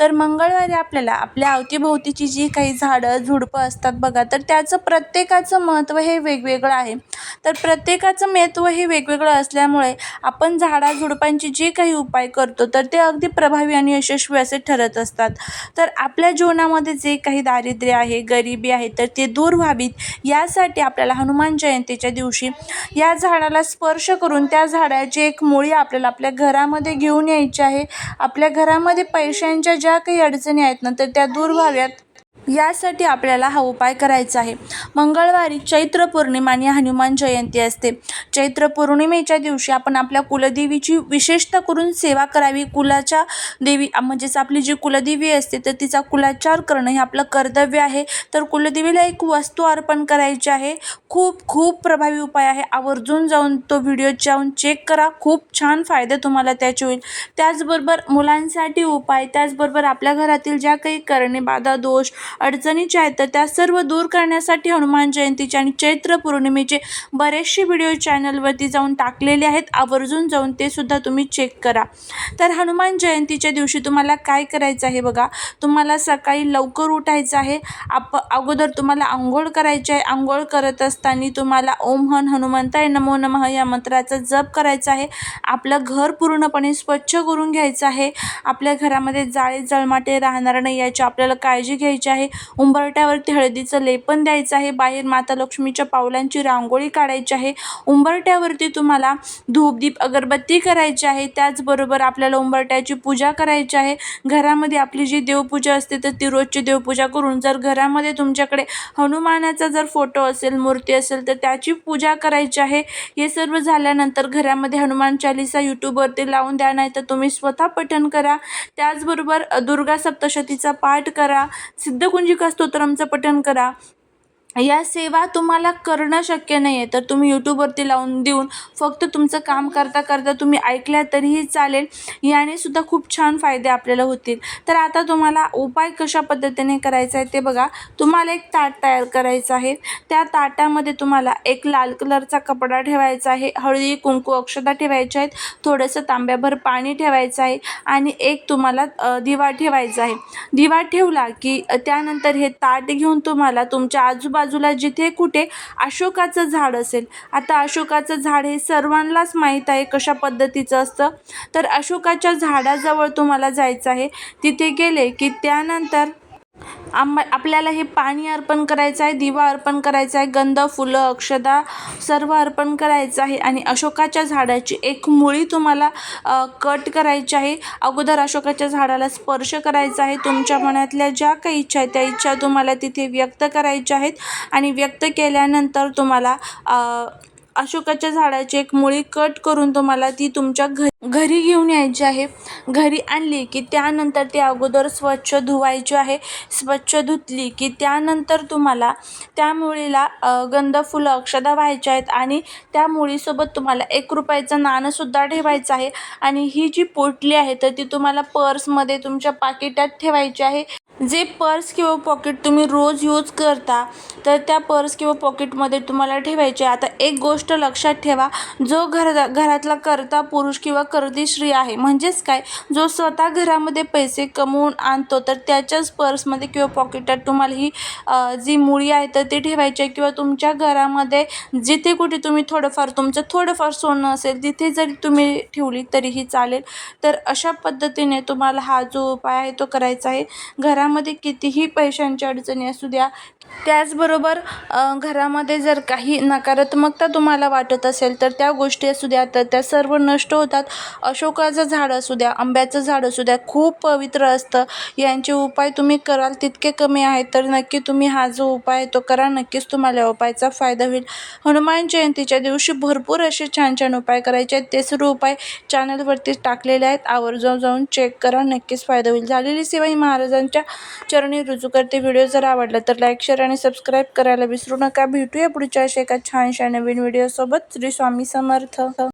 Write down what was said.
तर मंगळवारी आपल्याला आपल्या अवतीभोवतीची जी काही झाडं झुडपं असतात बघा तर त्याचं प्रत्येकाचं महत्त्व हे वेगवेगळं आहे. तर प्रत्येकाचं महत्त्व हे वेगवेगळं असल्यामुळे आपण झाडाझुडपांची जे काही उपाय करतो तर ते अगदी प्रभावी आणि यशस्वी असे ठरत असतात. तर आपल्या जीवनामध्ये जे काही दारिद्र्य आहे गरिबी आहे तर ते दूर व्हावीत. यासाठी आपल्याला हनुमान जयंतीच्या दिवशी या झाडाला स्पर्श करून त्या झाडाची एक मुळी आपल्याला आपल्या घरामध्ये घेऊन यायची आहे. आपल्या घरामध्ये पैशांच्या ज्या काही अडचणी आहेत ना तर त्या दूर व्हाव्यात. यासाठी आपल्याला हा उपाय करायचा आहे. मंगळवारी चैत्र पौर्णिमा आणि हनुमान जयंती असते. चैत्र पौर्णिमेच्या दिवशी आपण आपल्या कुलदेवीची विशेषतः करून सेवा करावी. कुलाच्या देवी म्हणजेच आपली जी कुलदेवी असते तर तिचा कुलाचार करणं हे आपलं कर्तव्य आहे. तर कुलदेवीला एक वस्तू अर्पण करायची आहे. खूप खूप प्रभावी उपाय आहे. आवर्जून जाऊन तो व्हिडिओ जाऊन चेक करा. खूप छान फायदे तुम्हाला त्याचे होईल. त्याचबरोबर मुलांसाठी उपाय त्याचबरोबर आपल्या घरातील ज्या काही करणे बाधा दोष अडचणीच्या आहेत तर त्या सर्व दूर करण्यासाठी हनुमान जयंतीचे आणि चैत्र पौर्णिमेचे बरेचसे व्हिडिओ चॅनलवरती जाऊन टाकलेले आहेत. आवर्जून जाऊन ते सुद्धा तुम्ही चेक करा. तर हनुमान जयंतीच्या दिवशी तुम्हाला काय करायचं आहे बघा? तुम्हाला सकाळी लवकर उठायचं आहे. आप अगोदर तुम्हाला आंघोळ करायची आहे. आंघोळ करत असताना तुम्हाला ओम हन हनुमंताय नमो नमः या मंत्राचा जप करायचा आहे. आपलं घर पूर्णपणे स्वच्छ करून घ्यायचं आहे. आपल्या घरामध्ये जाळे जळमाटे राहणार नाही याची आपल्याला काळजी घ्यायची आहे. उंबरट्यावरती हळदीचं लेपन द्यायचं आहे. बाहेर माता लक्ष्मीच्या पावलांची रांगोळी काढायची आहे. उंबरट्यावरती तुम्हाला धूपदीप अगरबत्ती करायची आहे. त्याचबरोबर आपल्याला उंबरट्याची पूजा करायची आहे. घरामध्ये आपली जी देवपूजा असते तर ती रोजची देवपूजा करून जर घरामध्ये तुमच्याकडे हनुमानाचा जर फोटो असेल मूर्ती असेल तर त्याची पूजा करायची आहे. हे सर्व झाल्यानंतर घरामध्ये हनुमान चालिसा यूट्यूबवरती लावून द्या नाही तर तुम्ही स्वतः पठण करा. त्याचबरोबर दुर्गा सप्तशतीचा पाठ करा. सिद्ध सिद्धकुंजिका स्तोत्रमचं पठण करा. या सेवा तुम्हाला करणं शक्य नाही आहे तर तुम्ही यूट्यूबवरती लावून देऊन फक्त तुमचं काम करता करता तुम्ही ऐकल्या तरीही चालेल. याने सुद्धा खूप छान फायदे आपल्याला होतील. तर आता तुम्हाला उपाय कशा पद्धतीने करायचा आहे ते बघा. तुम्हाला एक ताट तयार करायचं आहे. त्या ताटामध्ये तुम्हाला एक लाल कलरचा कपडा ठेवायचा आहे. हळदी कुंकू अक्षता ठेवायच्या आहेत. थोडंसं तांब्याभर पाणी ठेवायचं आहे. आणि एक तुम्हाला दिवा ठेवायचा आहे. दिवा ठेवला की त्यानंतर हे ताट घेऊन तुम्हाला तुमच्या आजूबाजू बाजूला जिथे कुठे अशोकाचं झाड असेल. आता अशोकाचं झाड हे सर्वांनाच माहीत आहे कशा पद्धतीचं असतं. तर अशोकाच्या झाडाजवळ तुम्हाला जायचं आहे. तिथे गेले की त्यानंतर आम्हा आपल्याला हे पाणी अर्पण करायचं आहे दिवा अर्पण करायचा आहे गंध फुलं अक्षदा सर्व अर्पण करायचं आहे आणि अशोकाच्या झाडाची एक मुळी तुम्हाला कट करायची आहे. अगोदर अशोकाच्या झाडाला स्पर्श करायचा आहे. तुमच्या मनातल्या ज्या काही इच्छा आहेत त्या इच्छा तुम्हाला तिथे व्यक्त करायच्या आहेत आणि व्यक्त केल्यानंतर तुम्हाला अशोकाच्या झाडाची एक मुळी कट करून तुम्हाला ती तुमच्या घ घरी घेऊन यायची आहे. घरी आणली की त्यानंतर ती अगोदर स्वच्छ धुवायची आहे. स्वच्छ धुतली की त्यानंतर तुम्हाला त्या मुळीला गंध फुलं अक्षदा व्हायच्या आहेत आणि त्या मुळीसोबत तुम्हाला एक रुपयाचं नाणंसुद्धा ठेवायचं आहे. आणि ही जी पोटली आहे तर ती तुम्हाला पर्समध्ये तुमच्या पाकिटात ठेवायची आहे. जे पर्स किंवा पॉकेट तुम्ही रोज यूज करता तर त्या पर्स किंवा पॉकेटमध्ये तुम्हाला ठेवायचे आता एक गोष्ट लक्षात ठेवा. जो घर घरातला करता पुरुष किंवा करती स्त्री आहे म्हणजेच काय? जो स्वतः घरामध्ये पैसे कमवून आणतो तर त्याच्याच पर्समध्ये किंवा पॉकेटात तुम्हाला ही जी मुळी आहे तर ती ठेवायची आहे. किंवा तुमच्या घरामध्ये जिथे कुठे तुम्ही थोडंफार तुमचं थोडंफार सोनं असेल तिथे जरी तुम्ही ठेवली तरीही चालेल. तर अशा पद्धतीने तुम्हाला हा जो उपाय आहे तो करायचा आहे. घरामध्ये कितीही पैशांची अडचणी असू द्या त्याचबरोबर घरामध्ये जर काही नकारात्मक नकारात्मकता तुम्हाला वाटत असेल तर त्या गोष्टी असू द्या तर त्या सर्व नष्ट होतात. अशोकाचं झाड असू द्या आंब्याचं झाड असू द्या खूप पवित्र असतं. यांचे उपाय तुम्ही कराल तितके कमी आहेत तर नक्की तुम्ही हा जो उपाय आहे तो करा. नक्कीच तुम्हाला उपायाचा फायदा होईल. हनुमान जयंतीच्या दिवशी भरपूर असे छान छान उपाय करायचे आहेत. ते सर्व उपाय चॅनलवरती टाकलेले आहेत. आवर्जून जाऊन चेक करा. नक्कीच फायदा होईल. झालेली सेवा ही महाराजांच्या चरणी रुजू करते. व्हिडिओ जर आवडला तर लाईक शेअर आणि सबस्क्राईब करायला विसरू नका. भेटूया पुढच्या अशा एका छानशा नवीन व्हिडिओसोबत श्री स्वामी समर्थ.